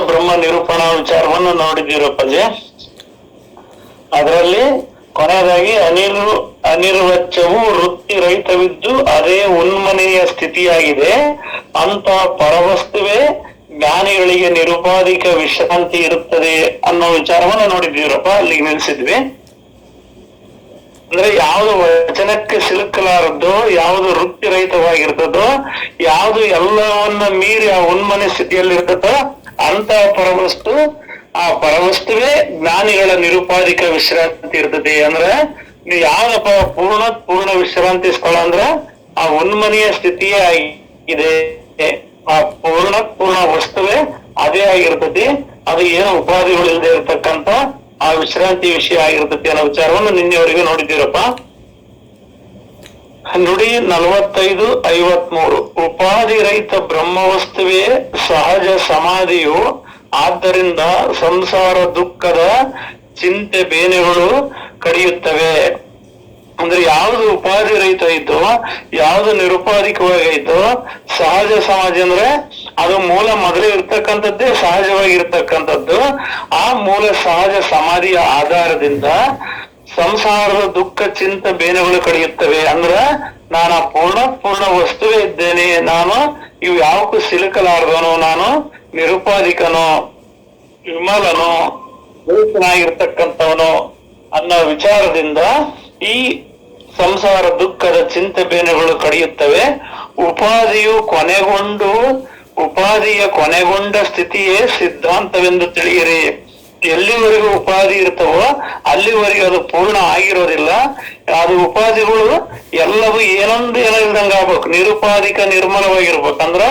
ಬ್ರಹ್ಮ ನಿರೂಪಣಾ ವಿಚಾರವನ್ನು ನೋಡಿದ್ದೀರಪ್ಪಜೆ ಅದರಲ್ಲಿ ಕೊನೆಯದಾಗಿ ಅನಿರು ಅನಿರ್ವಚ್ಚವು ವೃತ್ತಿ ರಹಿತವಿದ್ದು ಅದೇ ಉನ್ಮನೆಯ ಸ್ಥಿತಿಯಾಗಿದೆ. ಅಂತ ಪರವಸ್ತುವೆ ಜ್ಞಾನಿಗಳಿಗೆ ನಿರುಪಾಧಿಕ ವಿಶ್ರಾಂತಿ ಇರುತ್ತದೆ ಅನ್ನೋ ವಿಚಾರವನ್ನು ನೋಡಿದ್ದೀರಪ್ಪ ಅಲ್ಲಿಗೆ ನಿಲ್ಸಿದ್ವಿ ಅಂದ್ರೆ ಯಾವುದು ವಚನಕ್ಕೆ ಸಿಲುಕಲಾರದ್ದು, ಯಾವುದು ವೃತ್ತಿ ರಹಿತವಾಗಿರ್ತದೋ, ಯಾವುದು ಎಲ್ಲವನ್ನ ಮೀರಿ ಆ ಉನ್ಮನೆ ಸ್ಥಿತಿಯಲ್ಲಿರ್ತದೋ ಅಂತ ಪರವಸ್ತು ಆ ಪರವಸ್ತುವೇ ಜ್ಞಾನಿಗಳ ನಿರುಪಾಧಿಕ ವಿಶ್ರಾಂತಿ ಇರ್ತದೆ ಅಂದ್ರ ನೀವು ಯಾವ್ದಪ್ಪ ಪೂರ್ಣ ಪೂರ್ಣ ವಿಶ್ರಾಂತಿ ಸ್ಥಳ ಅಂದ್ರ ಆ ಉನ್ಮನೆಯ ಸ್ಥಿತಿಯೇ ಆಗಿದೆ. ಆ ಪೂರ್ಣ ಪೂರ್ಣ ವಸ್ತುವೇ ಅದೇ ಆಗಿರ್ತದೆ. ಅದು ಏನು ಉಪಾಧಿಗಳು ಇಲ್ಲದೆ ಇರತಕ್ಕಂತ ಆ ವಿಶ್ರಾಂತಿ ವಿಷಯ ಆಗಿರ್ತದೆ ಅನ್ನೋ ವಿಚಾರವನ್ನು ನಿನ್ನೆವರೆಗೂ ನೋಡಿದ್ದೀರಪ್ಪ. ನುಡಿ ನಲವತ್ತೈದು ಐವತ್ಮೂರು. ಉಪಾಧಿ ರಹಿತ ಬ್ರಹ್ಮವಸ್ತುವೇ ಸಹಜ ಸಮಾಧಿಯು. ಆದ್ದರಿಂದ ಸಂಸಾರ ದುಃಖದ ಚಿಂತೆ ಬೇನೆಗಳು ಕಡಿಯುತ್ತವೆ. ಅಂದ್ರೆ ಯಾವ್ದು ಉಪಾಧಿ ರಹಿತ ಐತೋ ಯಾವ್ದು ನಿರುಪಾಧಿಕವಾಗಿ ಐತೋ ಸಹಜ ಸಮಾಜ ಅಂದ್ರೆ ಅದು ಮೂಲ ಮೊದಲೇ ಇರ್ತಕ್ಕಂಥದ್ದೇ ಸಹಜವಾಗಿ ಇರ್ತಕ್ಕಂಥದ್ದು ಆ ಮೂಲ ಸಹಜ ಸಮಾಧಿಯ ಆಧಾರದಿಂದ ಸಂಸಾರದ ದುಃಖ, ಚಿಂತ, ಬೇನೆಗಳು ಕಡಿಯುತ್ತವೆ ಅಂದ್ರ ನಾನು ಪೂರ್ಣ ಪೂರ್ಣ ವಸ್ತುವೇ ಇದ್ದೇನೆ. ನಾನು ಇವು ಯಾವಕ್ಕೂ ಸಿಲುಕಲಾರದನು ನಾನು ನಿರುಪಾಧಿಕನು, ವಿಮಲನು ಚೆನ್ನಾಗಿರ್ತಕ್ಕಂಥವನು ಅನ್ನೋ ವಿಚಾರದಿಂದ ಈ ಸಂಸಾರ ದುಃಖದ, ಚಿಂತೆ, ಬೇನೆಗಳು ಕಡಿಯುತ್ತವೆ. ಉಪಾಧಿಯು ಕೊನೆಗೊಂಡು, ಉಪಾಧಿಯ ಕೊನೆಗೊಂಡ ಸ್ಥಿತಿಯೇ ಸಿದ್ಧಾಂತವೆಂದು ತಿಳಿಯಿರಿ. ಎಲ್ಲಿವರೆಗೂ ಉಪಾಧಿ ಇರ್ತವೋ ಅಲ್ಲಿವರೆಗೂ ಅದು ಪೂರ್ಣ ಆಗಿರೋದಿಲ್ಲ. ಅದು ಉಪಾಧಿಗಳು ಎಲ್ಲವೂ ಏನೊಂದು ಏನೋ ಇಲ್ದಂಗ ಆಗ್ಬೇಕು. ನಿರುಪಾಧಿಕ ನಿರ್ಮಲವಾಗಿರ್ಬೇಕು. ಅಂದ್ರ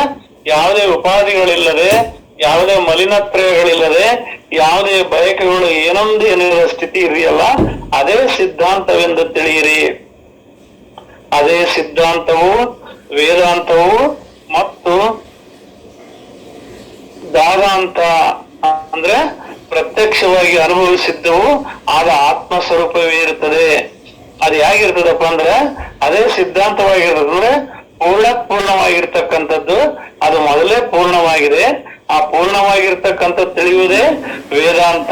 ಯಾವುದೇ ಉಪಾಧಿಗಳಿಲ್ಲದೆ, ಯಾವುದೇ ಮಲಿನತ್ರಯಗಳಿಲ್ಲದೆ ಯಾವುದೇ ಬಯಕೆಗಳು ಏನೊಂದು ಏನಿರೋ ಸ್ಥಿತಿ ಇದೆಯಲ್ಲ ಅದೇ ಸಿದ್ಧಾಂತವೆಂದು ತಿಳಿಯಿರಿ. ಅದೇ ಸಿದ್ಧಾಂತವು, ವೇದಾಂತವು ಮತ್ತು ದಾದಾಂತ ಅಂದ್ರೆ ಪ್ರತ್ಯಕ್ಷವಾಗಿ ಅನುಭವಿಸಿದ್ದವು ಆದ ಆತ್ಮ ಸ್ವರೂಪವೇ ಇರುತ್ತದೆ. ಅದು ಹೇಗಿರ್ತದಪ್ಪ ಅಂದ್ರೆ, ಅದೇ ಸಿದ್ಧಾಂತವಾಗಿರ್ತದೆ ಪೂರ್ಣ ಪೂರ್ಣವಾಗಿರ್ತಕ್ಕಂಥದ್ದು, ಅದು ಮೊದಲೇ ಪೂರ್ಣವಾಗಿದೆ. ಆ ಪೂರ್ಣವಾಗಿರ್ತಕ್ಕಂಥ ತಿಳಿಯುವುದೇ ವೇದಾಂತ.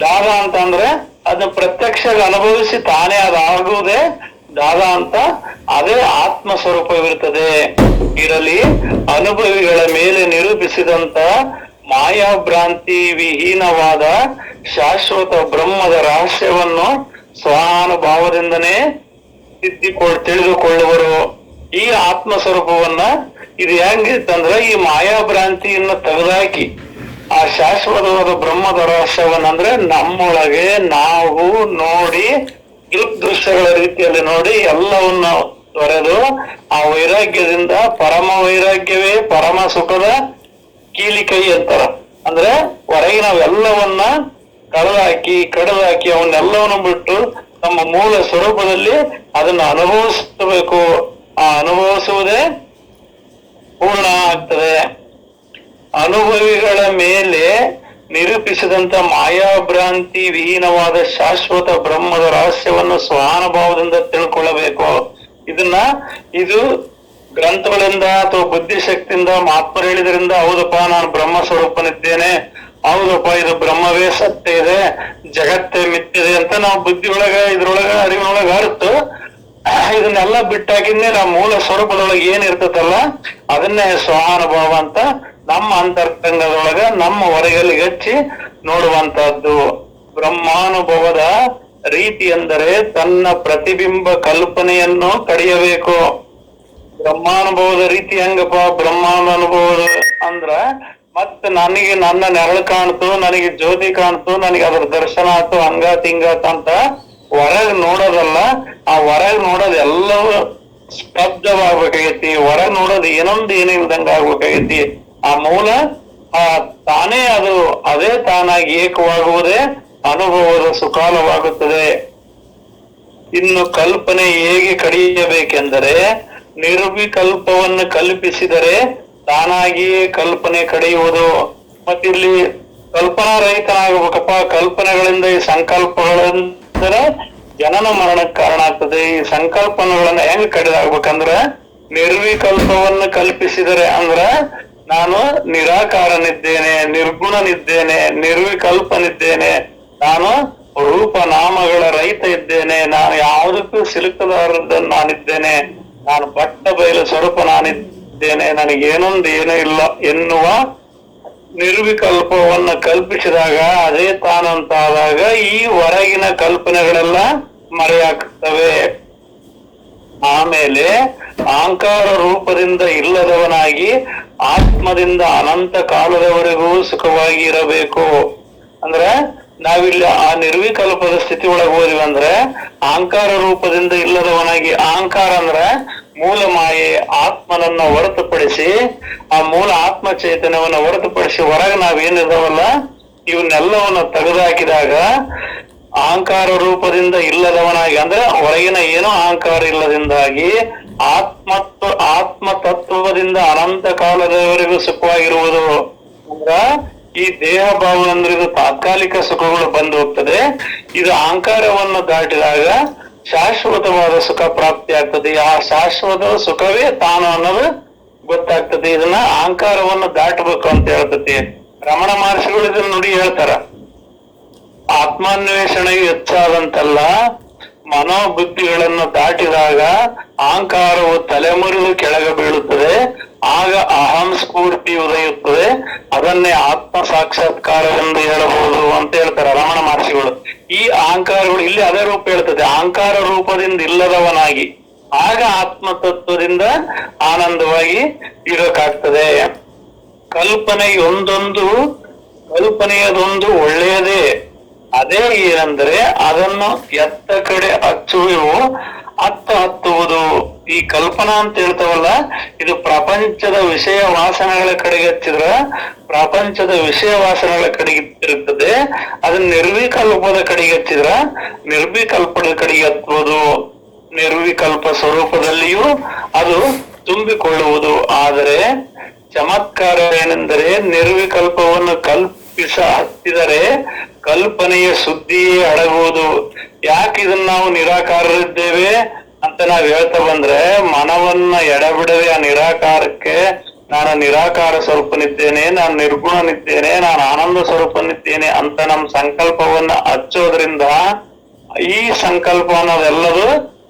ದಾದ ಅಂತ ಅಂದ್ರೆ, ಅದನ್ನ ಪ್ರತ್ಯಕ್ಷ ಅನುಭವಿಸಿ ತಾನೇ ಅದಾಗುವುದೇ ದಾದ ಅಂತ, ಅದೇ ಆತ್ಮ ಸ್ವರೂಪವಿರುತ್ತದೆ ಇರಲಿ ಅನುಭವಿಗಳ ಮೇಲೆ ನಿರೂಪಿಸಿದಂತ ಮಾಯಾಭ್ರಾಂತಿ ವಿಹೀನವಾದ ಶಾಶ್ವತ ಬ್ರಹ್ಮದ ರಹಸ್ಯವನ್ನು ಸ್ವಾನುಭಾವದಿಂದನೇ ತಿದ್ದಿಕೊಳ್, ತಿಳಿದುಕೊಳ್ಳುವರು. ಈ ಆತ್ಮ ಸ್ವರೂಪವನ್ನ ಇದು ಹೆಂಗಿತ್ತಂದ್ರ ಈ ಮಾಯಾಭ್ರಾಂತಿಯನ್ನ ತೆಗೆದಾಕಿ, ಆ ಶಾಶ್ವತವಾದ ಬ್ರಹ್ಮದ ರಹಸ್ಯವನ್ನ ಅಂದ್ರೆ ನಮ್ಮೊಳಗೆ ನಾವು ನೋಡಿ ದೃಶ್ಯಗಳ ರೀತಿಯಲ್ಲಿ ನೋಡಿ ಎಲ್ಲವನ್ನ ತೊರೆದು ಆ ವೈರಾಗ್ಯದಿಂದ ಪರಮ ವೈರಾಗ್ಯವೇ ಪರಮ ಸುಖದ ಕೀಲಿಕೈ ಅಂತಾರ. ಅಂದ್ರೆ ಹೊರಗೆ ನಾವೆಲ್ಲವನ್ನ ಕಳೆದಾಕಿ, ಕಡಿದಾಕಿ, ಅವನ್ನೆಲ್ಲವನ್ನು ಬಿಟ್ಟು ನಮ್ಮ ಮೂಲ ಸ್ವರೂಪದಲ್ಲಿ ಅದನ್ನ ಅನುಭವಿಸಬೇಕು. ಆ ಅನುಭವಿಸುವುದೇ ಪೂರ್ಣ ಆಗ್ತದೆ. ಅನುಭವಿಗಳ ಮೇಲೆ ನಿರೂಪಿಸಿದಂತ ಮಾಯಾಭ್ರಾಂತಿ ವಿಹೀನವಾದ ಶಾಶ್ವತ ಬ್ರಹ್ಮದ ರಹಸ್ಯವನ್ನು ಸ್ವಾನುಭಾವದಿಂದ ತಿಳ್ಕೊಳ್ಳಬೇಕು. ಇದನ್ನ ಇದು ಗ್ರಂಥಗಳಿಂದ ಅಥವಾ ಬುದ್ಧಿಶಕ್ತಿಯಿಂದ ಮಹಾತ್ಮರು ಹೇಳಿದ್ರಿಂದ, ಹೌದಪ್ಪ, ನಾನು ಬ್ರಹ್ಮ ಸ್ವರೂಪನಿದ್ದೇನೆ. ಹೌದಪ್ಪ, ಇದು ಬ್ರಹ್ಮವೇ ಸತ್ಯ ಇದೆ, ಜಗತ್ತೇ ಮಿತ್ತಿದೆ ಅಂತ ನಾವು ಬುದ್ಧಿ ಒಳಗ, ಇದ್ರೊಳಗ, ಅರಿವಿನೊಳಗ ಅರ್ತು, ಇದನ್ನೆಲ್ಲ ಬಿಟ್ಟಾಗಿನೇ ನಮ್ಮ ಮೂಲ ಸ್ವರೂಪದೊಳಗೆ ಏನ್ ಇರ್ತದಲ್ಲ, ಅದನ್ನೇ ಸ್ವಾನುಭವ ಅಂತ ನಮ್ಮ ಅಂತರ್ತಂಗದೊಳಗ ನಮ್ಮ ಹೊರಗಲ್ಲಿ ಹಚ್ಚಿ ನೋಡುವಂತಹದ್ದು ಬ್ರಹ್ಮಾನುಭವದ ರೀತಿ ಎಂದರೆ ತನ್ನ ಪ್ರತಿಬಿಂಬ ಕಲ್ಪನೆಯನ್ನು ಕಡಿಯಬೇಕು. ಬ್ರಹ್ಮಾನುಭವದ ರೀತಿ ಹೆಂಗಪ್ಪ? ಬ್ರಹ್ಮಾನುಭವದ ಅಂದ್ರ ಮತ್ ನನಗೆ ನನ್ನ ನೆರಳು ಕಾಣ್ತು, ನನಗೆ ಜ್ಯೋತಿ ಕಾಣ್ತು, ನನಗೆ ಅದ್ರ ದರ್ಶನ ಆತು ಹಂಗಾತ್ ಹಿಂಗಾತ್ ಅಂತ ಹೊರಗ್ ನೋಡೋದಲ್ಲ, ಆ ಹೊರಗ್ ನೋಡೋದ್ ಎಲ್ಲವೂ ಸ್ತಬ್ಧವಾಗ್ಬೇಕಾಗೈತಿ. ಹೊರಗ್ ನೋಡೋದು ಏನೊಂದು ಏನಿಲ್ದಂಗ ಆಗ್ಬೇಕಾಗೈತಿ. ಆ ಮೂಲ, ಆ ತಾನೇ ಅದು, ಅದೇ ತಾನಾಗಿ ಏಕವಾಗುವುದೇ ಅನುಭವದ ಸುಕಾಲವಾಗುತ್ತದೆ. ಇನ್ನು ಕಲ್ಪನೆ ಹೇಗೆ ಕಡಿಯಬೇಕೆಂದರೆ ನಿರ್ವಿಕಲ್ಪವನ್ನು ಕಲ್ಪಿಸಿದರೆ ತಾನಾಗಿಯೇ ಕಲ್ಪನೆ ಕಡೆಯುವುದು. ಮತ್ತಿಲ್ಲಿ ಕಲ್ಪನಾ ರಹಿತನಾಗಬೇಕಪ್ಪ ಕಲ್ಪನೆಗಳಿಂದ ಈ ಸಂಕಲ್ಪಗಳಿಂದ ಜನನ ಮರಣಕ್ಕೆ ಕಾರಣ ಆಗ್ತದೆ ಈ ಸಂಕಲ್ಪನೆಗಳನ್ನ ಹೆಂಗ್ ಕಡಿದಾಗ್ಬೇಕಂದ್ರ ನಿರ್ವಿಕಲ್ಪವನ್ನು ಕಲ್ಪಿಸಿದರೆ ಅಂದ್ರ ನಾನು ನಿರಾಕಾರನಿದ್ದೇನೆ, ನಿರ್ಗುಣನಿದ್ದೇನೆ, ನಿರ್ವಿಕಲ್ಪನಿದ್ದೇನೆ. ನಾನು ರೂಪ ನಾಮಗಳ ರಹಿತ ಇದ್ದೇನೆ. ನಾನು ಯಾವುದಕ್ಕೂ ಸಿಲುಕದಾರದ್ದನ್ನು ನಾನಿದ್ದೇನೆ ನಾನು ಬಟ್ಟ ಬಯಲು ಸ್ವರೂಪ ನಾನಿದ್ದೇನೆ, ನನಗೇನೊಂದು ಏನೂ ಇಲ್ಲ ಎನ್ನುವ ನಿರ್ವಿಕಲ್ಪವನ್ನು ಕಲ್ಪಿಸಿದಾಗ, ಅದೇ ತಾನಂತಾದಾಗ ಈ ಹೊರಗಿನ ಕಲ್ಪನೆಗಳೆಲ್ಲ ಮರೆಯಾಗ್ತವೆ. ಆಮೇಲೆ ಅಹಂಕಾರ ರೂಪದಿಂದ ಇಲ್ಲದವನಾಗಿ ಆತ್ಮದಿಂದ ಅನಂತ ಕಾಲದವರೆಗೂ ಸುಖವಾಗಿ ಇರಬೇಕು. ಅಂದ್ರೆ ನಾವಿಲ್ಲಿ ಆ ನಿರ್ವಿಕಲ್ಪದ ಸ್ಥಿತಿ ಒಳಗೆ ಹೋದ್ವಿ ಅಂದ್ರೆ ಅಹಂಕಾರ ರೂಪದಿಂದ ಇಲ್ಲದವನಾಗಿ ಅಹಂಕಾರ ಅಂದ್ರೆ ಮೂಲ ಮಾಯೆ ಆತ್ಮನನ್ನ ಹೊರತುಪಡಿಸಿ, ಆ ಮೂಲ ಆತ್ಮ ಚೈತನ್ಯವನ್ನ ಹೊರತುಪಡಿಸಿ ಹೊರಗೆ ನಾವೇನಿದಾವಲ್ಲ, ಇವನ್ನೆಲ್ಲವನ್ನ ತೆಗೆದುಹಾಕಿದಾಗ ಅಹಂಕಾರ ರೂಪದಿಂದ ಇಲ್ಲದವನಾಗಿ ಅಂದ್ರೆ ಹೊರಗಿನ ಏನೋ ಅಹಂಕಾರ ಇಲ್ಲದಿಂದಾಗಿ ಆತ್ಮತ್ವ ಆತ್ಮ ತತ್ವದಿಂದ ಅನಂತ ಕಾಲದವರೆಗೂ ಸುಖವಾಗಿರುವುದು ಅಂದ್ರ ಈ ದೇಹ ಭಾವ ಅಂದ್ರೆ ಇದು ತಾತ್ಕಾಲಿಕ ಸುಖಗಳು ಬಂದು ಹೋಗ್ತದೆ. ಇದು ಅಹಂಕಾರವನ್ನು ದಾಟಿದಾಗ ಶಾಶ್ವತವಾದ ಸುಖ ಪ್ರಾಪ್ತಿ ಆಗ್ತದೆ. ಆ ಶಾಶ್ವತ ಸುಖವೇ ತಾನು ಅನ್ನೋದು ಗೊತ್ತಾಗ್ತದೆ. ಇದನ್ನ ಅಹಂಕಾರವನ್ನು ದಾಟಬೇಕು ಅಂತ ಹೇಳ್ತದೆ. ರಮಣ ಮಹರ್ಷಿಗಳು ಇದನ್ನ ನುಡಿ ಹೇಳ್ತಾರ. ಆತ್ಮಾನ್ವೇಷಣೆ ಹೆಚ್ಚಾದಂತಲ್ಲ, ಮನೋಬುದ್ಧಿಗಳನ್ನು ದಾಟಿದಾಗ ಅಹಂಕಾರವು ತಲೆಮುರಿದು ಕೆಳಗೆ ಬೀಳುತ್ತದೆ. ಆಗ ಅಹಂ ಸ್ಫೂರ್ತಿ ಉದಯುತ್ತದೆ ಅದನ್ನೇ ಆತ್ಮ ಸಾಕ್ಷಾತ್ಕಾರವೆಂದು ಹೇಳಬಹುದು ಅಂತ ಹೇಳ್ತಾರೆ ರಮಣ ಮಹರ್ಷಿಗಳು. ಈ ಅಹಂಕಾರಗಳು ಇಲ್ಲಿ ಅದೇ ರೂಪ ಹೇಳ್ತದೆ. ಅಹಂಕಾರ ರೂಪದಿಂದ ಇಲ್ಲದವನಾಗಿ, ಆಗ ಆತ್ಮ ತತ್ವದಿಂದ ಆನಂದವಾಗಿ ಕಲ್ಪನೆ ಕಲ್ಪನೆಯೊಂದೊಂದು ಕಲ್ಪನೆಯದೊಂದು ಒಳ್ಳೆಯದೇ. ಅದೇ ಏನಂದ್ರೆ ಅದನ್ನು ಎತ್ತ ಕಡೆ ಹಚ್ಚುವೆವು. ಅತ್ತ ಹತ್ತುವುದು. ಈ ಕಲ್ಪನಾ ಅಂತ ಹೇಳ್ತಾವಲ್ಲ, ಇದು ಪ್ರಪಂಚದ ವಿಷಯ ವಾಸನೆಗಳ ಕಡೆಗೆ ಹಚ್ಚಿದ್ರ ಪ್ರಪಂಚದ ವಿಷಯ ವಾಸನೆಗಳ ಕಡೆಗೆ ಇರುತ್ತದೆ ಅದನ್ನ ನಿರ್ವಿಕಲ್ಪದ ಕಡೆಗೆ ಹಚ್ಚಿದ್ರ ನಿರ್ವಿಕಲ್ಪದ ಕಡೆಗೆ ಹತ್ತುವುದು. ನಿರ್ವಿಕಲ್ಪ ಸ್ವರೂಪದಲ್ಲಿಯೂ ಅದು ತುಂಬಿಕೊಳ್ಳುವುದು. ಆದರೆ ಚಮತ್ಕಾರ ಏನೆಂದರೆ ನಿರ್ವಿಕಲ್ಪವನ್ನು ಕಲ್ಪಿಸ ಹತ್ತಿದರೆ ಕಲ್ಪನೆಯ ಸುದ್ದಿಯೇ ಅಡಗುವುದು. ಯಾಕೆ ಇದನ್ನ ನಾವು ನಿರಾಕಾರರಿದ್ದೇವೆ ಅಂತ ನಾವ್ ಹೇಳ್ತಾ ಬಂದ್ರೆ, ಮನವನ್ನ ಎಡಬಿಡದೆ ಆ ನಿರಾಕಾರಕ್ಕೆ ನಾನು ನಿರಾಕಾರ ಸ್ವರೂಪನಿದ್ದೇನೆ, ನಾನು ನಿರ್ಗುಣನಿದ್ದೇನೆ, ನಾನು ಆನಂದ ಸ್ವರೂಪನಿದ್ದೇನೆ ಅಂತ ನಮ್ ಸಂಕಲ್ಪವನ್ನ ಹಚ್ಚೋದ್ರಿಂದ ಈ ಸಂಕಲ್ಪ ಅನ್ನೋದೆಲ್ಲದು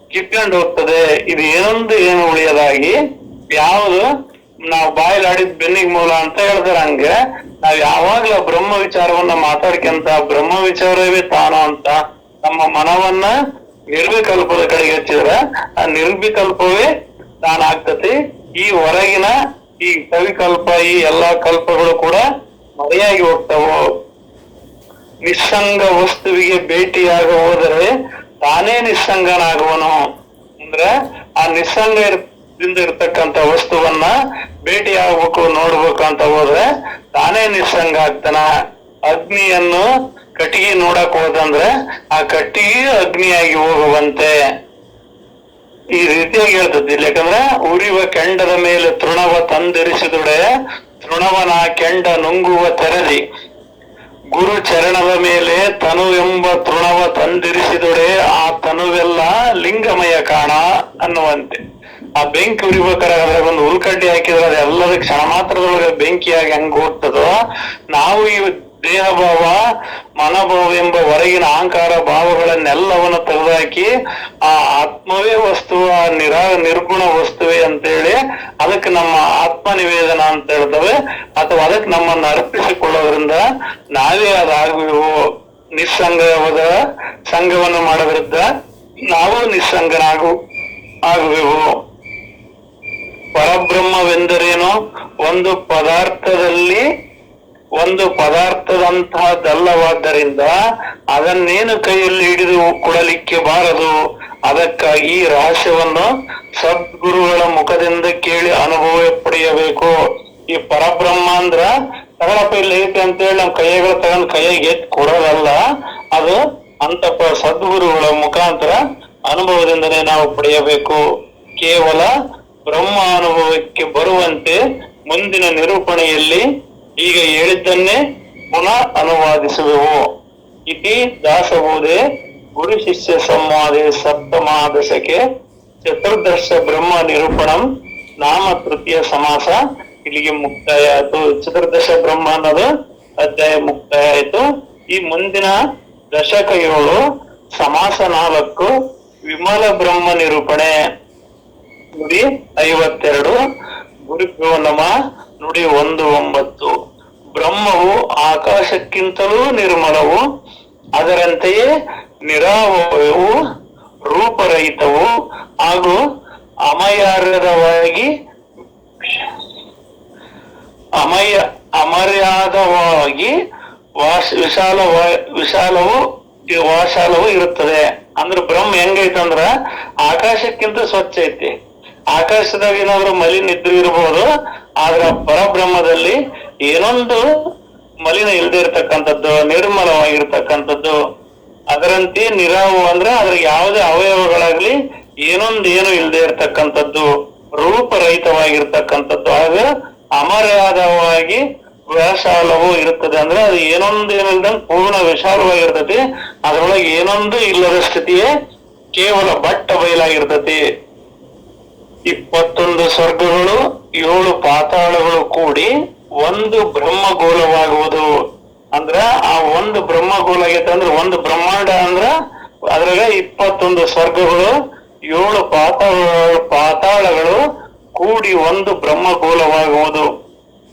ಕಿತ್ಕೊಂಡು ಹೋಗ್ತದೆ. ಇದು ಏನೊಂದು ಏನು ಉಳಿಯದಾಗಿ, ಯಾವುದು ನಾವು ಬಾಯಲ್ಲಿ ಬೆನ್ನಿಗೆ ಮೂಲ ಅಂತ ಹೇಳ್ತಾರೆ ಹಂಗೆ. ನಾವ್ ಯಾವಾಗ್ಲೂ ಬ್ರಹ್ಮ ವಿಚಾರವನ್ನ ಮಾತಾಡ್ಕೊಂತ ಬ್ರಹ್ಮ ವಿಚಾರವೇ ತಾನು ಅಂತ ನಮ್ಮ ಮನವನ್ನ ನಿರ್ವಿಕಲ್ಪದ ಕಡೆಗೆ ಹಚ್ಚಿದ್ರ ಆ ನಿರ್ವಿಕಲ್ಪವೇ ತಾನಾಗ್ತತಿ. ಈ ಹೊರಗಿನ ಈ ಕವಿಕಲ್ಪ, ಈ ಎಲ್ಲಾ ಕಲ್ಪಗಳು ಕೂಡ ಮರೆಯಾಗಿ ಹೋಗ್ತಾವು. ನಿಸ್ಸಂಗ ವಸ್ತುವಿಗೆ ಭೇಟಿಯಾಗ ಹೋದರೆ ತಾನೇ ನಿಸ್ಸಂಗನಾಗುವನು. ಅಂದ್ರೆ ಆ ನಿಸ್ಸಂಗ ದಿಂದ ಇರ್ತಕ್ಕಂತ ವಸ್ತುವನ್ನ ಭೇಟಿ ಆಗ್ಬೇಕು, ನೋಡ್ಬೇಕು ಅಂತ ಹೋದ್ರೆ ತಾನೇ ನಿಸ್ಸಂಗ ಆಗ್ತಾನ. ಅಗ್ನಿಯನ್ನು ಕಟ್ಟಿಗೆ ನೋಡಕ್ ಹೋದಂದ್ರೆ ಆ ಕಟ್ಟಿಗೆ ಅಗ್ನಿಯಾಗಿ ಹೋಗುವಂತೆ. ಈ ರೀತಿಯಾಗಿ ಹೇಳ್ತದೆ. ಯಾಕಂದ್ರೆ ಉರಿವ ಕೆಂಡದ ಮೇಲೆ ತೃಣವ ತಂದಿರಿಸಿದುಡೆ ತೃಣವನ ಕೆಂಡ ನುಂಗುವ ತೆರದಿ ಗುರು ಚರಣದ ಮೇಲೆ ತನು ಎಂಬ ತೃಣವ ತಂದಿರಿಸಿದೊಡೆ ಆ ತನುವೆಲ್ಲ ಲಿಂಗಮಯ ಕಾಣ ಅನ್ನುವಂತೆ. ಆ ಬೆಂಕಿ ಉರಿಬೇಕಾದ್ರೆ ಒಂದು ಉಲ್ಕಡ್ಡಿ ಹಾಕಿದ್ರೆ ಅದೆಲ್ಲದ ಕ್ಷಣ ಮಾತ್ರದೊಳಗೆ ಬೆಂಕಿಯಾಗಿ ಹೆಂಗ್ ಹೋಗ್ತದೋ, ನಾವು ಈ ದೇಹ ಭಾವ ಮನೋಭಾವ ಎಂಬ ಹೊರಗಿನ ಅಹಂಕಾರ ಭಾವಗಳನ್ನೆಲ್ಲವನ್ನು ತೆಗೆದುಹಾಕಿ ಆ ಆತ್ಮವೇ ವಸ್ತು, ಆ ನಿರಾ ನಿರ್ಗುಣ ವಸ್ತುವೇ ಅಂತೇಳಿ ಅದಕ್ಕೆ ನಮ್ಮ ಆತ್ಮ ನಿವೇದನ ಅಂತ ಹೇಳ್ತವೆ. ಅಥವಾ ಅದಕ್ಕೆ ನಮ್ಮನ್ನು ಅರ್ಪಿಸಿಕೊಳ್ಳೋದ್ರಿಂದ ನಾವೇ ಅದಾಗುವೆವು ನಿಸ್ಸಂಗವಾದ ಸಂಘವನ್ನು ಮಾಡೋದ್ರಿಂದ ನಾವು ನಿಸ್ಸಂಗನಾಗು, ಆಗುವೆವು. ಪರಬ್ರಹ್ಮವೆಂದರೇನು ಒಂದು ಪದಾರ್ಥದಲ್ಲಿ ಒಂದು ಪದಾರ್ಥದಂತಹದ್ದಲ್ಲವಾದ್ದರಿಂದ ಅದನ್ನೇನು ಕೈಯಲ್ಲಿ ಹಿಡಿದು ಕೊಡಲಿಕ್ಕೆ ಬಾರದು? ಅದಕ್ಕಾಗಿ ಈ ರಹಸ್ಯವನ್ನು ಸದ್ಗುರುಗಳ ಮುಖದಿಂದ ಕೇಳಿ ಅನುಭವ ಪಡೆಯಬೇಕು. ಈ ಪರಬ್ರಹ್ಮ ಅಂದ್ರ ತಗೊಳಪ್ಪ ಇಲ್ಲಿ ಐತೆ ಅಂತೇಳಿ ನಮ್ ಕೈಗಳು ತಗೊಂಡ್ ಕೈಯಾಗ ಎತ್ ಕೊಡೋದಲ್ಲ, ಅದು ಅಂತ ಸದ್ಗುರುಗಳ ಮುಖಾಂತರ ಅನುಭವದಿಂದನೇ ನಾವು ಪಡೆಯಬೇಕು. ಕೇವಲ ಬ್ರಹ್ಮ ಅನುಭವಕ್ಕೆ ಬರುವಂತೆ ಮುಂದಿನ ನಿರೂಪಣೆಯಲ್ಲಿ ಈಗ ಹೇಳಿದ್ದನ್ನೇ ಪುನಃ ಅನುವಾದಿಸುವೆವು. ಇತಿ ದಾಸಬೋಧೆ ಗುರು ಶಿಷ್ಯ ಸಂವಾದೆ ಸಪ್ತಮಾದಶಕೆ ಚತುರ್ದಶ ಬ್ರಹ್ಮ ನಿರೂಪಣಂ ನಾಮ ತೃತೀಯ ಸಮಾಸ. ಇಲ್ಲಿಗೆ ಮುಕ್ತಾಯ ಆಯಿತು ಚತುರ್ದಶ ಬ್ರಹ್ಮ ಅನ್ನೋದು ಅಧ್ಯಾಯ ಮುಕ್ತಾಯ ಆಯ್ತು ಈ ಮುಂದಿನ ದಶಕ ಏಳು ಸಮಾಸ ನಾಲ್ಕು ವಿಮಲ ಬ್ರಹ್ಮ ನಿರೂಪಣೆ. ನುಡಿ ಐವತ್ತೆರಡು. ಗುರುಭ್ಯೋ ನಮ ನುಡಿ ಒಂದು ಒಂಬತ್ತು. ಬ್ರಹ್ಮವು ಆಕಾಶಕ್ಕಿಂತಲೂ ನಿರ್ಮಲವು, ಅದರಂತೆಯೇ ನಿರಾವಯವು ರೂಪರಹಿತವು ಹಾಗೂ ಅಮಯಾರ್ಯದವಾಗಿ ಅಮಯ ಅಮರ್ಯಾದವಾಗಿ ವಾಶ ವಿಶಾಲ ವಿಶಾಲವು ವಾಶಾಲವು ಇರುತ್ತದೆ. ಅಂದ್ರೆ ಬ್ರಹ್ಮ ಹೆಂಗೈತಂದ್ರ ಆಕಾಶಕ್ಕಿಂತ ಸ್ವಚ್ಛ ಐತಿ. ಆಕಾಶದಾಗ ಏನಾದ್ರು ಮಲಿನ ಇದ್ರು ಇರಬಹುದು ಆದ್ರ ಪರಬ್ರಹ್ಮದಲ್ಲಿ ಏನೊಂದು ಮಲಿನ ಇಲ್ಲದೆ ಇರ್ತಕ್ಕಂಥದ್ದು, ನಿರ್ಮಲವಾಗಿರ್ತಕ್ಕಂಥದ್ದು, ಅದರಂತೆ ನಿರಾವು ಅಂದ್ರೆ ಅದ್ರ ಯಾವುದೇ ಅವಯವಗಳಾಗ್ಲಿ ಏನೊಂದು ಏನು ಇಲ್ಲದೆ ಇರ್ತಕ್ಕಂಥದ್ದು, ರೂಪರಹಿತವಾಗಿರ್ತಕ್ಕಂಥದ್ದು ಆಗ ಅಮರ್ಯಾದವಾಗಿ ವಿಶಾಲವು ಇರುತ್ತದೆ ಅಂದ್ರೆ ಅದು ಏನೊಂದು ಪೂರ್ಣ ವಿಶಾಲವಾಗಿರ್ತತಿ ಅದರೊಳಗೆ ಏನೊಂದು ಇಲ್ಲದ ಸ್ಥಿತಿಯೇ ಕೇವಲ ಬಟ್ಟ ಬಯಲಾಗಿರ್ತತಿ ಇಪ್ಪತ್ತೊಂದು ಸ್ವರ್ಗಗಳು, ಏಳು ಪಾತಾಳಗಳು ಕೂಡಿ ಒಂದು ಬ್ರಹ್ಮಗೋಲವಾಗುವುದು. ಅಂದ್ರ ಆ ಒಂದು ಬ್ರಹ್ಮಗೋಲ ಆಗೈತೆ ಅಂದ್ರೆ ಒಂದು ಬ್ರಹ್ಮಾಂಡ ಅಂದ್ರ ಅದ್ರಾಗ ಇಪ್ಪತ್ತೊಂದು ಸ್ವರ್ಗಗಳು, ಏಳು ಪಾತಾಳ ಪಾತಾಳಗಳು ಕೂಡಿ ಒಂದು ಬ್ರಹ್ಮಗೋಲವಾಗುವುದು.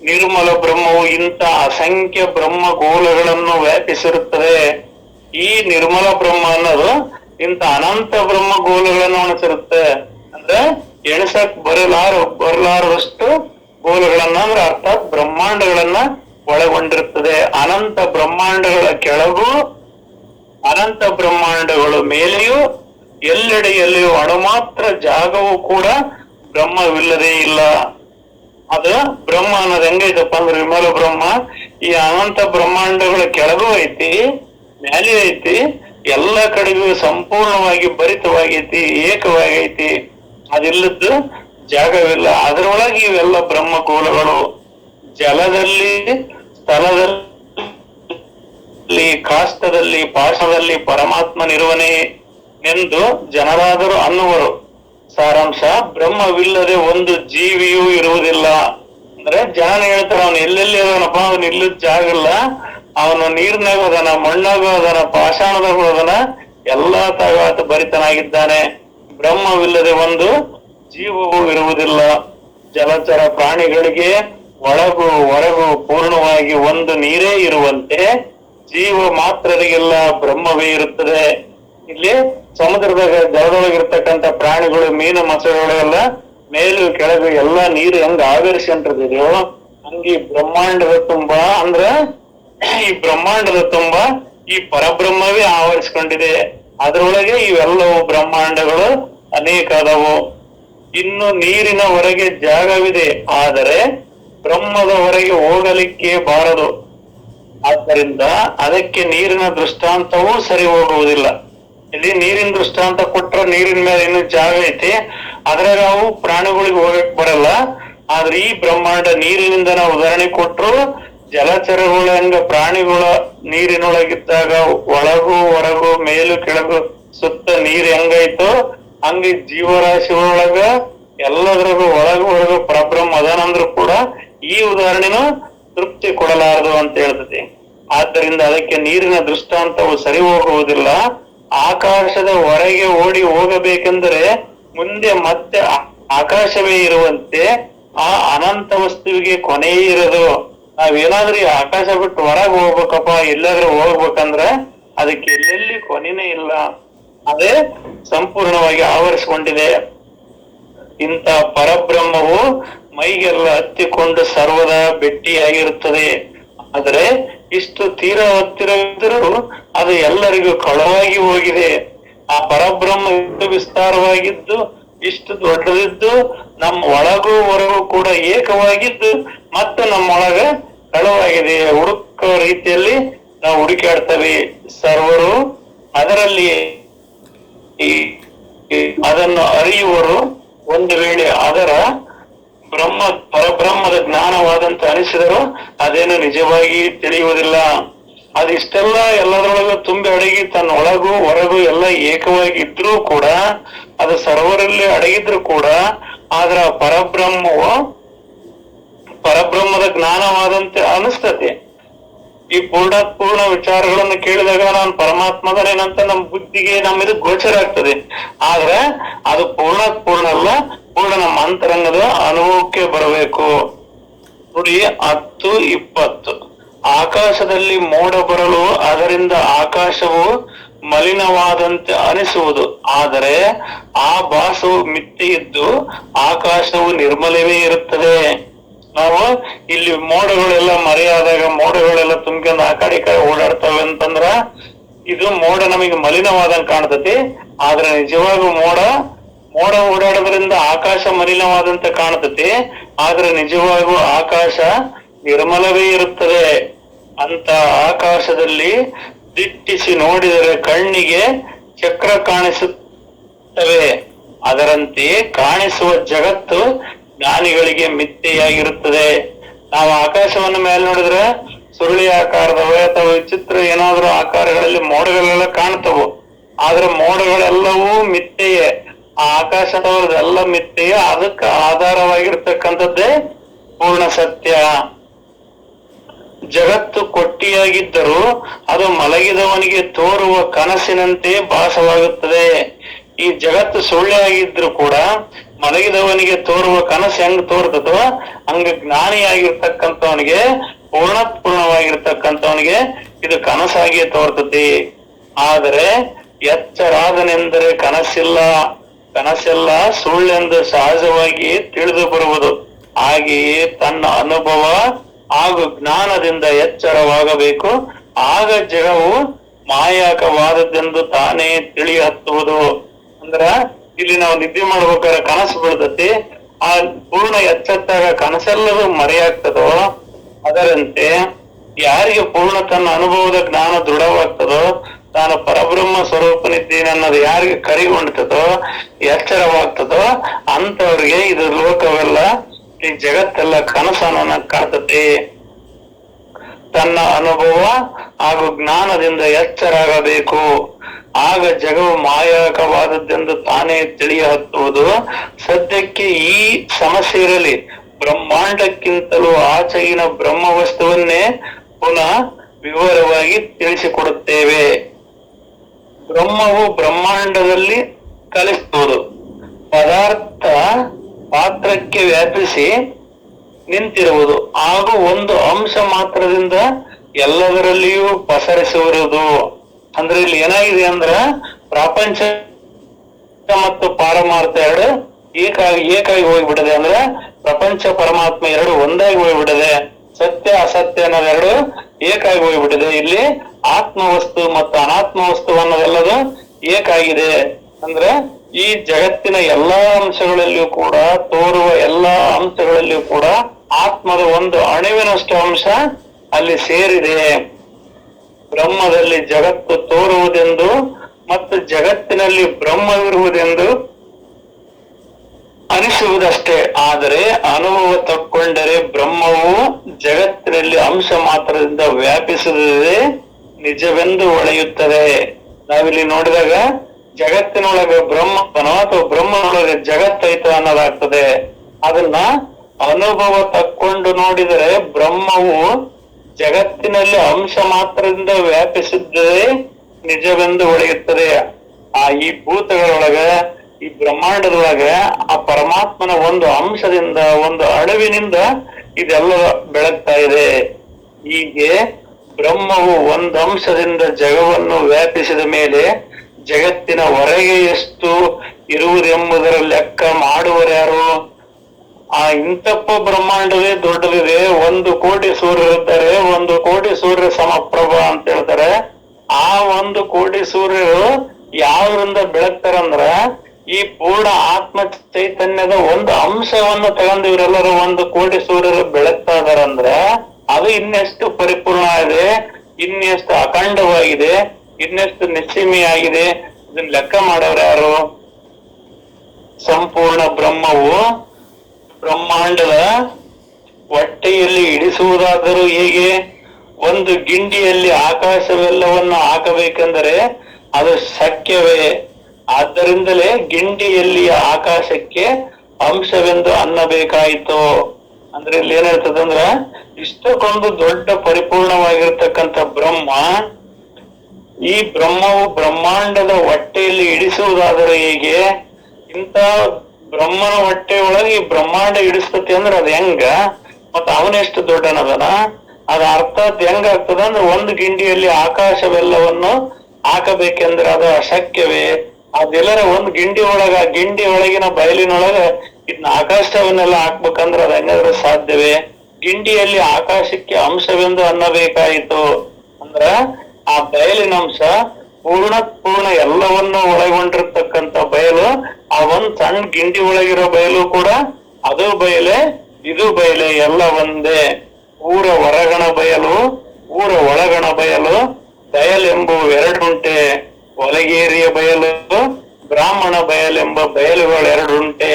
ನಿರ್ಮಲ ಬ್ರಹ್ಮವು ಇಂಥ ಅಸಂಖ್ಯ ಬ್ರಹ್ಮಗೋಲಗಳನ್ನು ವ್ಯಾಪಿಸಿರುತ್ತದೆ. ಈ ನಿರ್ಮಲ ಬ್ರಹ್ಮ ಅನ್ನೋದು ಇಂಥ ಅನಂತ ಬ್ರಹ್ಮಗೋಲಗಳನ್ನು ಅನಿಸಿರುತ್ತೆ ಅಂದ್ರೆ ಎಣಸಕ್ ಬರಲಾರ, ಬರಲಾರದಷ್ಟು ಗೋಲುಗಳನ್ನ ಅಂದ್ರೆ ಅರ್ಥಾತ್ ಬ್ರಹ್ಮಾಂಡಗಳನ್ನ ಒಳಗೊಂಡಿರ್ತದೆ ಅನಂತ ಬ್ರಹ್ಮಾಂಡಗಳ ಕೆಳಗೂ ಅನಂತ ಬ್ರಹ್ಮಾಂಡಗಳು ಮೇಲೆಯೂ ಎಲ್ಲೆಡೆಯಲ್ಲಿಯೂ ಅಣುಮಾತ್ರ ಜಾಗವೂ ಕೂಡ ಬ್ರಹ್ಮವಿಲ್ಲದೇ ಇಲ್ಲ. ಅದು ಬ್ರಹ್ಮ ಅನ್ನೋದು ಹೆಂಗೈತಪ್ಪ ಅಂದ್ರೆ ವಿಮಲ ಬ್ರಹ್ಮ, ಈ ಅನಂತ ಬ್ರಹ್ಮಾಂಡಗಳ ಕೆಳಗೂ ಐತಿ, ಮ್ಯಾಲೆ ಐತಿ, ಎಲ್ಲ ಕಡೆಗೂ ಸಂಪೂರ್ಣವಾಗಿ ಭರಿತವಾಗೈತಿ, ಏಕವಾಗೈತಿ. ಅದಿಲ್ಲದ್ದು ಜಾಗವಿಲ್ಲ, ಅದರೊಳಗೆ ಇವೆಲ್ಲ ಬ್ರಹ್ಮಕೋಲಗಳು. ಜಲದಲ್ಲಿ, ಸ್ಥಳದಲ್ಲಿ, ಕಾಷ್ಟದಲ್ಲಿ ಪಾಶದಲ್ಲಿ ಪರಮಾತ್ಮನಿರುವನೇ ಎಂದು ಜನರಾದರೂ ಅನ್ನುವರು. ಸಾರಾಂಶ, ಬ್ರಹ್ಮವಿಲ್ಲದೆ ಒಂದು ಜೀವಿಯೂ ಇರುವುದಿಲ್ಲ. ಅಂದ್ರೆ ಜನ ಹೇಳ್ತಾರೆ, ಅವನು ಎಲ್ಲೆಲ್ಲಿ ಅದನಪ್ಪ? ಅವನು ಇಲ್ಲದ ಜಾಗ ಇಲ್ಲ. ಅವನು ನೀರ್ನಾಗ ಹೋದನ ಮಣ್ಣಾಗ ಹೋದನ ಪಾಷಾಣದಾಗ ಹೋದನ ಎಲ್ಲಾ ತಾಗಾತ ಭರಿತನಾಗಿದ್ದಾನೆ ಬ್ರಹ್ಮವಿಲ್ಲದೆ ಒಂದು ಜೀವವು ಇರುವುದಿಲ್ಲ. ಜಲಚರ ಪ್ರಾಣಿಗಳಿಗೆ ಒಳಗು, ಹೊರಗು ಪೂರ್ಣವಾಗಿ ಒಂದು ನೀರೇ ಇರುವಂತೆ ಜೀವ ಮಾತ್ರರಿಗೆಲ್ಲ, ಬ್ರಹ್ಮವೇ ಇರುತ್ತದೆ. ಇಲ್ಲಿ ಸಮುದ್ರದಾಗ ಜಲದೊಳಗಿರ್ತಕ್ಕಂಥ ಪ್ರಾಣಿಗಳು, ಮೀನು ಮೊಸಳೆಗಳೆಲ್ಲ ಮೇಲು, ಕೆಳಗು ಎಲ್ಲಾ ನೀರು ಹೆಂಗ ಆವರಿಸಿದೆಯೋ ಹಂಗೆ ಬ್ರಹ್ಮಾಂಡದ ತುಂಬಾ ಅಂದ್ರ ಈ ಬ್ರಹ್ಮಾಂಡದ ತುಂಬಾ ಈ ಪರಬ್ರಹ್ಮವೇ ಆವರಿಸ್ಕೊಂಡಿದೆ. ಅದರೊಳಗೆ ಇವೆಲ್ಲವೂ ಬ್ರಹ್ಮಾಂಡಗಳು ಅನೇಕ ಅದಾವು. ಇನ್ನು ನೀರಿನ ಹೊರಗೆ ಜಾಗವಿದೆ. ಆದರೆ ಬ್ರಹ್ಮದ ಹೊರಗೆ ಹೋಗಲಿಕ್ಕೆ ಬಾರದು. ಆದ್ದರಿಂದ ಅದಕ್ಕೆ ನೀರಿನ ದೃಷ್ಟಾಂತವೂ ಸರಿ ಹೋಗುವುದಿಲ್ಲ. ಇಲ್ಲಿ ನೀರಿನ ದೃಷ್ಟಾಂತ ಕೊಟ್ಟರೆ ನೀರಿನ ಮೇಲೆ ಇನ್ನು ಜಾಗ ಐತಿ. ಅದ್ರಾಗ ನಾವು ಪ್ರಾಣಿಗಳಿಗೆ ಹೋಗಕ್ ಬರಲ್ಲ. ಆದ್ರೆ ಈ ಬ್ರಹ್ಮಾಂಡ ನೀರಿನಿಂದ ನಾವು ಉದಾಹರಣೆ ಕೊಟ್ಟರು ಜಲಚರಗಳ ಹಂಗ ಪ್ರಾಣಿಗಳ ನೀರಿನೊಳಗಿದ್ದಾಗ ಒಳಗು ಹೊರಗು ಮೇಲು ಕೆಳಗು ಸುತ್ತ ನೀರ್ ಹೆಂಗೈತೋ ಹಂಗ ಒಳಗ ಎಲ್ಲದ್ರಾಗೂ ಒಳಗ ಒಳಗ ಪರಬ್ರಹ್ಮ ಅದಾನಂದ್ರು ಕೂಡ ಈ ಉದಾಹರಣೆನು ತೃಪ್ತಿ ಕೊಡಲಾರದು ಅಂತ ಹೇಳ್ತದೆ. ಆದ್ದರಿಂದ ಅದಕ್ಕೆ ನೀರಿನ ದೃಷ್ಟಾಂತವು ಸರಿ ಹೋಗುವುದಿಲ್ಲ. ಆಕಾಶದ ಹೊರಗೆ ಓಡಿ ಹೋಗಬೇಕೆಂದರೆ ಮುಂದೆ ಮತ್ತೆ ಆಕಾಶವೇ ಇರುವಂತೆ ಆ ಅನಂತ ವಸ್ತುವಿಗೆ ಕೊನೆಯೇ ಇರೋದು. ನಾವೇನಾದ್ರೂ ಈ ಆಕಾಶ ಬಿಟ್ಟು ಹೊರಗೆ ಹೋಗ್ಬೇಕಪ್ಪ ಎಲ್ಲಾದ್ರೂ ಹೋಗ್ಬೇಕಂದ್ರೆ ಅದಕ್ಕೆ ಎಲ್ಲೆಲ್ಲಿ ಕೊನೆನೇ ಇಲ್ಲ. ಅದೇ ಸಂಪೂರ್ಣವಾಗಿ ಆವರಿಸಿಕೊಂಡಿದೆ. ಇಂತ ಪರಬ್ರಹ್ಮವು ಮೈಗೆಲ್ಲ ಹತ್ತಿಕೊಂಡು ಸರ್ವದಾ ಭೆಟ್ಟಿಯಾಗಿರುತ್ತದೆ ಆದರೆ ಇಷ್ಟು ತೀರಾ ಹತ್ತಿರವಿದ್ದರೂ ಅದು ಎಲ್ಲರಿಗೂ ಕಳವಾಗಿ ಹೋಗಿದೆ. ಆ ಪರಬ್ರಹ್ಮ ಇಷ್ಟು ವಿಸ್ತಾರವಾಗಿದ್ದು, ಇಷ್ಟು ದೊಡ್ಡದಿದ್ದು, ನಮ್ಮ ಒಳಗೂ ಹೊರಗೂ ಕೂಡ ಏಕವಾಗಿದ್ದು, ಮತ್ತೆ ನಮ್ಮೊಳಗ ಕಳವಾಗಿದೆ. ಹುಡುಕೋ ರೀತಿಯಲ್ಲಿ ನಾವು ಹುಡುಕಾಡ್ತೇವೆ. ಸರ್ವರು ಅದರಲ್ಲಿ ಈ- ಅದನ್ನು ಅರಿಯುವರು. ಒಂದು ವೇಳೆ ಅದರ ಬ್ರಹ್ಮ, ಪರಬ್ರಹ್ಮದ ಜ್ಞಾನವಾದಂತ ಅನಿಸಿದರು ಅದೇನು ನಿಜವಾಗಿ ತಿಳಿಯುವುದಿಲ್ಲ. ಅದಿಷ್ಟೆಲ್ಲ ಎಲ್ಲದರೊಳಗೂ ತುಂಬಿ ಅಡಗಿ ತನ್ನ ಒಳಗೂ ಹೊರಗೂ ಎಲ್ಲ ಏಕವಾಗಿ ಇದ್ರೂ ಕೂಡ, ಅದು ಸರ್ವರಲ್ಲಿ ಅಡಗಿದ್ರು ಕೂಡ, ಆದ್ರ ಪರಬ್ರಹ್ಮವು ಪರಬ್ರಹ್ಮದ ಜ್ಞಾನವಾದಂತೆ ಅನಿಸ್ತತೆ ಈ ಪೂರ್ಣಾತ್ಪೂರ್ಣ ವಿಚಾರಗಳನ್ನು ಕೇಳಿದಾಗ ನಾನು ಪರಮಾತ್ಮದನೇನಂತ ನಮ್ಮ ಬುದ್ಧಿಗೆ, ನಮ್ಮ ಇದು ಗೋಚರ ಆಗ್ತದೆ. ಆದ್ರೆ ಅದು ಪೂರ್ಣಾತ್ಪೂರ್ಣ ಅಲ್ಲ, ಪೂರ್ಣ ನಮ್ಮ ಅಂತರಂಗದ ಅನುಭವಕ್ಕೆ ಬರಬೇಕು. ನೋಡಿ, ಹತ್ತು, ಇಪ್ಪತ್ತು. ಆಕಾಶದಲ್ಲಿ ಮೋಡ ಬರಲು, ಅದರಿಂದ ಆಕಾಶವು ಮಲಿನವಾದಂತೆ ಅನಿಸುವುದು. ಆದರೆ ಆ ಭಾಸವು ಇದ್ದು ಆಕಾಶವು ನಿರ್ಮಲವೇ ಇರುತ್ತದೆ. ನಾವು ಇಲ್ಲಿ ಮೋಡಗಳೆಲ್ಲ ಮರೆಯಾದಾಗ ಮೋಡಗಳೆಲ್ಲ ತುಂಬ್ಕೊಂಡು ಆ ಕಡೆ ಕಡೆ ಓಡಾಡ್ತವೆ ಅಂತಂದ್ರ ಇದು ಮೋಡ ನಮಗೆ ಮಲಿನವಾದಂಗ್ ಕಾಣ್ತತಿ. ಆದ್ರೆ ನಿಜವಾಗೂ ಮೋಡ ಮೋಡ ಓಡಾಡೋದ್ರಿಂದ ಆಕಾಶ ಮಲಿನವಾದಂತ ಕಾಣ್ತತಿ. ಆದ್ರೆ ನಿಜವಾಗೂ ಆಕಾಶ ನಿರ್ಮಲವೇ ಇರುತ್ತದೆ ಅಂತ ಆಕಾಶದಲ್ಲಿ ದಿಟ್ಟಿಸಿ ನೋಡಿದರೆ ಕಣ್ಣಿಗೆ ಚಕ್ರ ಕಾಣಿಸುತ್ತವೆ. ಅದರಂತೆಯೇ ಕಾಣಿಸುವ ಜಗತ್ತು ಜ್ಞಾನಿಗಳಿಗೆ ಮಿಥ್ಯೆಯಾಗಿರುತ್ತದೆ ನಾವು ಆಕಾಶವನ್ನು ಮೇಲೆ ನೋಡಿದ್ರೆ ಸುರುಳಿ ಆಕಾರದವೇ ಅಥವಾ ವಿಚಿತ್ರ ಏನಾದ್ರೂ ಆಕಾರಗಳಲ್ಲಿ ಮೋಡಗಳೆಲ್ಲ ಕಾಣ್ತವು. ಆದ್ರೆ ಮೋಡಗಳೆಲ್ಲವೂ ಮಿಥ್ಯೆಯೇ ಆ ಆಕಾಶದವರದೆಲ್ಲ ಮಿಥ್ಯೆಯೇ ಅದಕ್ಕೆ ಆಧಾರವಾಗಿರ್ತಕ್ಕಂಥದ್ದೇ ಪೂರ್ಣ ಸತ್ಯ. ಜಗತ್ತು ಕೊಟ್ಟಿಯಾಗಿದ್ದರೂ ಅದು ಮಲಗಿದವನಿಗೆ ತೋರುವ ಕನಸಿನಂತೆ ಭಾಸವಾಗುತ್ತದೆ. ಈ ಜಗತ್ತು ಸುಳ್ಳೆ ಆಗಿದ್ರು ಕೂಡ ಮಲಗಿದವನಿಗೆ ತೋರುವ ಕನಸು ಹೆಂಗ್ ತೋರ್ತದೋ, ಹಂಗ ಜ್ಞಾನಿಯಾಗಿರ್ತಕ್ಕಂಥವನಿಗೆ ಪೂರ್ಣಪೂರ್ಣವಾಗಿರ್ತಕ್ಕಂಥವನಿಗೆ ಇದು ಕನಸಾಗಿಯೇ ತೋರ್ತತಿ ಆದರೆ ಎಚ್ಚರಾದನೆಂದರೆ ಕನಸಿಲ್ಲ, ಕನಸೆಲ್ಲ ಸುಳ್ಳೆಂದು ಸಹಜವಾಗಿ ತಿಳಿದು ಬರುವುದು. ಹಾಗೆಯೇ ತನ್ನ ಅನುಭವ ಹಾಗೂ ಜ್ಞಾನದಿಂದ ಎಚ್ಚರವಾಗಬೇಕು. ಆಗ ಜಗವು ಮಾಯಾಕವಾದದ್ದೆಂದು ತಾನೇ ತಿಳಿ ಹತ್ತುವುದು ಅಂದ್ರ ಇಲ್ಲಿ ನಾವು ನಿದ್ದೆ ಮಾಡ್ಬೇಕಾದ್ರೆ ಕನಸು ಬೀಳ್ತತಿ. ಆ ಪೂರ್ಣ ಎಚ್ಚೆತ್ತಾಗ ಕನಸೆಲ್ಲವೂ ಮರೆಯಾಗ್ತದೋ, ಅದರಂತೆ ಯಾರಿಗೆ ಪೂರ್ಣ ತನ್ನ ಅನುಭವದ ಜ್ಞಾನ ದೃಢವಾಗ್ತದೋ, ತಾನು ಪರಬ್ರಹ್ಮ ಸ್ವರೂಪನಿದ್ದೇನೆ ಅನ್ನೋದು ಯಾರಿಗೆ ಕರಿಗೊಂಡ್ತದೋ, ಎಚ್ಚರವಾಗ್ತದೋ ಅಂತವ್ರಿಗೆ ಇದು ಲೋಕವೆಲ್ಲ, ಈ ಜಗತ್ತೆಲ್ಲ ಕನಸನ್ನ ಕಾಣ್ತತಿ. ತನ್ನ ಅನುಭವ ಹಾಗೂ ಜ್ಞಾನದಿಂದ ಎಚ್ಚರಾಗಬೇಕು. ಆಗ ಜಗವು ಮಾಯಕವಾದದ್ದೆಂದು ತಾನೇ ತಿಳಿಯ ಹತ್ತುವುದು ಸದ್ಯಕ್ಕೆ ಈ ಸಮಸ್ಯೆ ಇರಲಿ. ಬ್ರಹ್ಮಾಂಡಕ್ಕಿಂತಲೂ ಆಚೆಗಿನ ಬ್ರಹ್ಮ ವಸ್ತುವನ್ನೇ ಪುನಃ ವಿವರವಾಗಿ ತಿಳಿಸಿಕೊಡುತ್ತೇವೆ. ಬ್ರಹ್ಮವು ಬ್ರಹ್ಮಾಂಡದಲ್ಲಿ ಕಲಿಸುವುದು. ಪದಾರ್ಥ ಪಾತ್ರಕ್ಕೆ ವ್ಯಾಪಿಸಿ ನಿಂತಿರುವುದು. ಹಾಗೂ ಒಂದು ಅಂಶ ಮಾತ್ರದಿಂದ ಎಲ್ಲದರಲ್ಲಿಯೂ ಪಸರಿಸುವುದು ಅಂದ್ರೆ ಇಲ್ಲಿ ಏನಾಗಿದೆ ಅಂದ್ರ ಪ್ರಪಂಚ ಮತ್ತು ಪಾರಮಾರ್ಥ ಎರಡು ಏಕಾಗಿ ಏಕಾಗಿ ಹೋಗ್ಬಿಡದೆ ಅಂದ್ರೆ ಪ್ರಪಂಚ, ಪರಮಾತ್ಮ ಎರಡು ಒಂದಾಗಿ ಹೋಗಿಬಿಡದೆ ಸತ್ಯ, ಅಸತ್ಯ ಅನ್ನೋದೆರಡು ಏಕಾಗಿ ಹೋಗ್ಬಿಟ್ಟಿದೆ. ಇಲ್ಲಿ ಆತ್ಮ ವಸ್ತು ಮತ್ತು ಅನಾತ್ಮ ವಸ್ತು ಅನ್ನೋದೆಲ್ಲದು ಏಕಾಗಿದೆ. ಅಂದ್ರೆ ಈ ಜಗತ್ತಿನ ಎಲ್ಲಾ ಅಂಶಗಳಲ್ಲಿಯೂ ಕೂಡ, ತೋರುವ ಎಲ್ಲಾ ಅಂಶಗಳಲ್ಲಿಯೂ ಕೂಡ ಆತ್ಮದ ಒಂದು ಅಣುವಿನಷ್ಟು ಅಂಶ ಅಲ್ಲಿ ಸೇರಿದೆ. ಬ್ರಹ್ಮದಲ್ಲಿ ಜಗತ್ತು ತೋರುವುದೆಂದು ಮತ್ತು ಜಗತ್ತಿನಲ್ಲಿ ಬ್ರಹ್ಮವಿರುವುದೆಂದು ಅನಿಸುವುದಷ್ಟೇ. ಆದರೆ ಅನುಭವ ತಕ್ಕೊಂಡರೆ ಬ್ರಹ್ಮವು ಜಗತ್ತಿನಲ್ಲಿ ಅಂಶ ಮಾತ್ರದಿಂದ ವ್ಯಾಪಿಸುತ್ತದೆ ನಿಜವೆಂದು ಒಳೆಯುತ್ತದೆ. ನಾವಿಲ್ಲಿ ನೋಡಿದಾಗ ಜಗತ್ತಿನೊಳಗೆ ಬ್ರಹ್ಮನೋ ಅಥವಾ ಬ್ರಹ್ಮನೊಳಗೆ ಜಗತ್ತೈತ ಅನ್ನೋದಾಗ್ತದೆ. ಅದನ್ನ ಅನುಭವ ತಕ್ಕೊಂಡು ನೋಡಿದರೆ ಬ್ರಹ್ಮವು ಜಗತ್ತಿನಲ್ಲಿ ಅಂಶ ಮಾತ್ರದಿಂದ ವ್ಯಾಪಿಸಿದ್ದರೆ ನಿಜವೆಂದು ಒಳಗುತ್ತದೆ ಆ ಈ ಭೂತಗಳೊಳಗ, ಈ ಬ್ರಹ್ಮಾಂಡದೊಳಗ, ಆ ಪರಮಾತ್ಮನ ಒಂದು ಅಂಶದಿಂದ, ಒಂದು ಅಣುವಿನಿಂದ ಇದೆಲ್ಲ ಬೆಳಗ್ತಾ ಇದೆ. ಹೀಗೆ ಬ್ರಹ್ಮವು ಒಂದು ಅಂಶದಿಂದ ಜಗವನ್ನು ವ್ಯಾಪಿಸಿದ ಮೇಲೆ ಜಗತ್ತಿನ ಹೊರಗೆ ಎಷ್ಟು ಇರುವುದೆಂಬುದರ ಲೆಕ್ಕ ಮಾಡುವರ್ಯಾರು ಆ ಇಂತಪ್ಪ ಬ್ರಹ್ಮಾಂಡವೇ ದೊಡ್ಡದಿದೆ. ಒಂದು ಕೋಟಿ ಸೂರ್ಯರಿದ್ದಾರೆ ಒಂದು ಕೋಟಿ ಸೂರ್ಯ ಸಮಪ್ರಭ ಅಂತ ಹೇಳ್ತಾರೆ. ಆ ಒಂದು ಕೋಟಿ ಸೂರ್ಯರು ಯಾವ್ದ್ರಿಂದ ಬೆಳಗ್ತಾರಂದ್ರ ಈ ಪೂರ್ಣ ಆತ್ಮ ಚೈತನ್ಯದ ಒಂದು ಅಂಶವನ್ನು ತಗೊಂಡು ಇವರೆಲ್ಲರೂ ಒಂದು ಕೋಟಿ ಸೂರ್ಯರು ಬೆಳಗ್ತಾ ಇದಾರಂದ್ರೆ ಅದು ಇನ್ನೆಷ್ಟು ಪರಿಪೂರ್ಣ ಇದೆ ಇನ್ನೆಷ್ಟು ಅಖಂಡವಾಗಿದೆ ಇನ್ನೆಷ್ಟು ನಿಶ್ಚಿಮಿಯಾಗಿದೆ ಇದನ್ನ ಲೆಕ್ಕ ಮಾಡೋರು ಯಾರು? ಸಂಪೂರ್ಣ ಬ್ರಹ್ಮವು ಬ್ರಹ್ಮಾಂಡದ ಹೊಟ್ಟೆಯಲ್ಲಿ ಇಡಿಸುವುದಾದರೂ ಹೇಗೆ? ಒಂದು ಗಿಂಡಿಯಲ್ಲಿ ಆಕಾಶವೆಲ್ಲವನ್ನು ಹಾಕಬೇಕೆಂದರೆ ಅದು ಶಕ್ಯವೇ? ಆದ್ದರಿಂದಲೇ ಗಿಂಡಿಯಲ್ಲಿಯ ಆಕಾಶಕ್ಕೆ ಅಂಶವೆಂದು ಅನ್ನಬೇಕಾಯಿತು. ಅಂದ್ರೆ ಇಲ್ಲಿ ಏನ್ ಹೇಳ್ತದಂದ್ರ, ಇಷ್ಟಕ್ಕೊಂದು ದೊಡ್ಡ ಪರಿಪೂರ್ಣವಾಗಿರ್ತಕ್ಕಂಥ ಬ್ರಹ್ಮ ಈ ಬ್ರಹ್ಮವು ಬ್ರಹ್ಮಾಂಡದ ಹೊಟ್ಟೆಯಲ್ಲಿ ಇಡಿಸುವುದಾದರೆ ಹೇಗೆ? ಇಂತ ಬ್ರಹ್ಮನ ಹೊಟ್ಟೆ ಒಳಗೆ ಈ ಬ್ರಹ್ಮಾಂಡ ಇಡಿಸ್ತತಿ ಅಂದ್ರೆ ಅದ್ ಹೆಂಗ? ಮತ್ತ ಅವನೆಷ್ಟು ದೊಡ್ಡನದನ? ಅದ ಅರ್ಥಾತ್ ಹೆಂಗ ಆಗ್ತದ ಅಂದ್ರೆ ಒಂದು ಗಿಂಡಿಯಲ್ಲಿ ಆಕಾಶವೆಲ್ಲವನ್ನು ಹಾಕಬೇಕೆಂದ್ರೆ ಅದು ಅಶಕ್ಯವೇ. ಅದೆಲ್ಲರ ಒಂದು ಗಿಂಡಿ ಒಳಗ, ಗಿಂಡಿ ಒಳಗಿನ ಬಯಲಿನೊಳಗ ಇದನ್ನ ಆಕಾಶವನ್ನೆಲ್ಲ ಹಾಕ್ಬೇಕಂದ್ರೆ ಅದು ಹೆಂಗಾದ್ರೆ ಸಾಧ್ಯವೇ? ಗಿಂಡಿಯಲ್ಲಿ ಆಕಾಶಕ್ಕೆ ಅಂಶವೆಂದು ಅನ್ನಬೇಕಾಯಿತು. ಅಂದ್ರ ಆ ಬಯಲಿನ ಅಂಶ ಪೂರ್ಣ ಪೂರ್ಣ ಎಲ್ಲವನ್ನ ಒಳಗೊಂಡಿರ್ತಕ್ಕಂಥ ಬಯಲು, ಆ ಒಂದ್ ಸಣ್ಣ ಗಿಂಡಿ ಒಳಗಿರೋ ಬಯಲು ಕೂಡ ಅದು ಬಯಲೆ, ಇದು ಬಯಲೆ ಎಲ್ಲ ಒಂದೇ. ಊರ ಹೊರಗಣ ಬಯಲು, ಊರ ಒಳಗಣ ಬಯಲು ಬಯಲೆಂಬು ಎರಡುಂಟೆ ಒಲಗೇರಿಯ ಬಯಲು, ಬ್ರಾಹ್ಮಣ ಬಯಲೆಂಬ ಬಯಲುಗಳು ಎರಡುಂಟೆ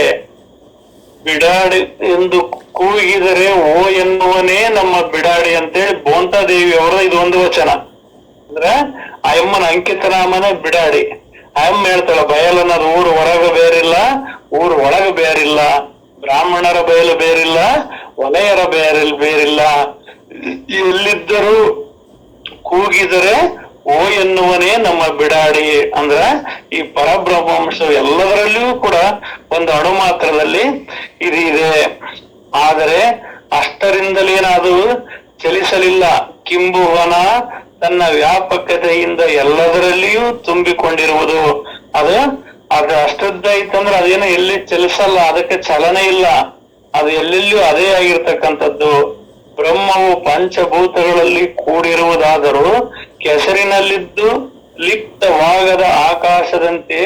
ಬಿಡಾಡಿ ಎಂದು ಕೂಗಿದರೆ ಓ ಎನ್ನುವನೇ ನಮ್ಮ ಬಿಡಾಡಿ ಅಂತೇಳಿ ಬೋಂತಾದೇವಿ ಅವರ ಇದು ಒಂದು ವಚನ. ಅಂದ್ರೆ ಆ ಎಮ್ಮನ ಬಿಡಾಡಿ. ಆ ಎಮ್ಮ ಹೇಳ್ತಾಳ ಬಯಲು ಅನ್ನೋದು ಊರು ಹೊರಗ ಬೇರಿಲ್ಲ, ಊರು ಒಳಗ ಬೇರಿಲ್ಲ. ಬ್ರಾಹ್ಮಣರ ಬಯಲು ಬೇರಿಲ್ಲ, ಒಲೆಯರ ಬೇರಿಲ್, ಬೇರಿಲ್ಲ. ಎಲ್ಲಿದ್ದರೂ ಕೂಗಿದರೆ, ಓ ಎನ್ನುವನೇ ನಮ್ಮ ಬಿಡಾಡಿ. ಅಂದ್ರ, ಈ ಪರಬ್ರಹ್ಮಾಂಶ ಎಲ್ಲದರಲ್ಲಿಯೂ ಕೂಡ ಒಂದು ಅಣು ಮಾತ್ರದಲ್ಲಿ ಇದಿದೆ ಇದೆ. ಆದರೆ, ಅಷ್ಟರಿಂದಲೇನಾದರೂ ಚಲಿಸಲಿಲ್ಲ. ಕಿಂಬುವನ ತನ್ನ ವ್ಯಾಪಕತೆಯಿಂದ ಎಲ್ಲದರಲ್ಲಿಯೂ ತುಂಬಿಕೊಂಡಿರುವುದು ಅದು ಅದು ಅಷ್ಟದ್ದೈತಂದ್ರೆ ಅದೇನು ಎಲ್ಲಿ ಚಲಿಸಲ್ಲ, ಅದಕ್ಕೆ ಚಲನೆ ಇಲ್ಲ. ಅದು ಎಲ್ಲೆಲ್ಲಿಯೂ ಅದೇ ಆಗಿರ್ತಕ್ಕಂಥದ್ದು. ಬ್ರಹ್ಮವು ಪಂಚಭೂತಗಳಲ್ಲಿ ಕೂಡಿರುವುದಾದರೂ ಕೆಸರಿನಲ್ಲಿದ್ದು ಲಿಪ್ತವಾಗದ ಆಕಾಶದಂತೆ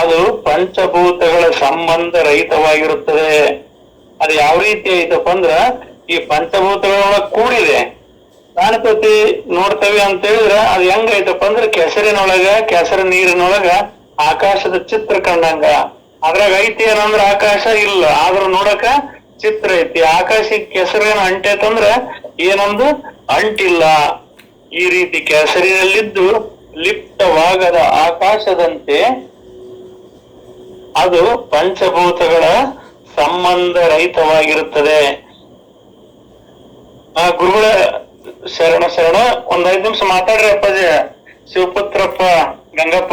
ಅದು ಪಂಚಭೂತಗಳ ಸಂಬಂಧ ರಹಿತವಾಗಿರುತ್ತದೆ. ಅದು ಯಾವ ರೀತಿ ಐತಪ್ಪ ಅಂದ್ರ ಈ ಪಂಚಭೂತಗಳ ಕೂಡಿದೆ. ಕಾಣ್ತತಿ ನೋಡ್ತೇವೆ ಅಂತ ಹೇಳಿದ್ರ ಅದು ಹೆಂಗೈತಪ್ಪ ಅಂದ್ರೆ ಕೆಸರಿನೊಳಗ, ಕೆಸರ ನೀರಿನೊಳಗ ಆಕಾಶದ ಚಿತ್ರ ಕಂಡಂಗ. ಅದ್ರಾಗ ಐತಿ ಏನಂದ್ರ ಆಕಾಶ ಇಲ್ಲ. ಆದ್ರ ನೋಡಕ ಚಿತ್ರ ಐತಿ. ಆಕಾಶಕ್ಕೆ ಕೆಸರೇನು ಅಂಟೈತಂದ್ರ ಏನೊಂದು? ಅಂಟಿಲ್ಲ. ಈ ರೀತಿ ಕೆಸರಿನಲ್ಲಿದ್ದು ಲಿಪ್ತವಾಗದ ಆಕಾಶದಂತೆ ಅದು ಪಂಚಭೂತಗಳ ಸಂಬಂಧ ರಹಿತವಾಗಿರುತ್ತದೆ. ಆ ಗುರುಗಳ ಶರಣ ಶರಣ ಒಂದ್ ಐದ್ ನಿಮಿಷ ಮಾತಾಡ್ರಿ ಅಪ್ಪಾಜಿ. ಶಿವಪುತ್ರಪ್ಪ ಗಂಗಪ್ಪ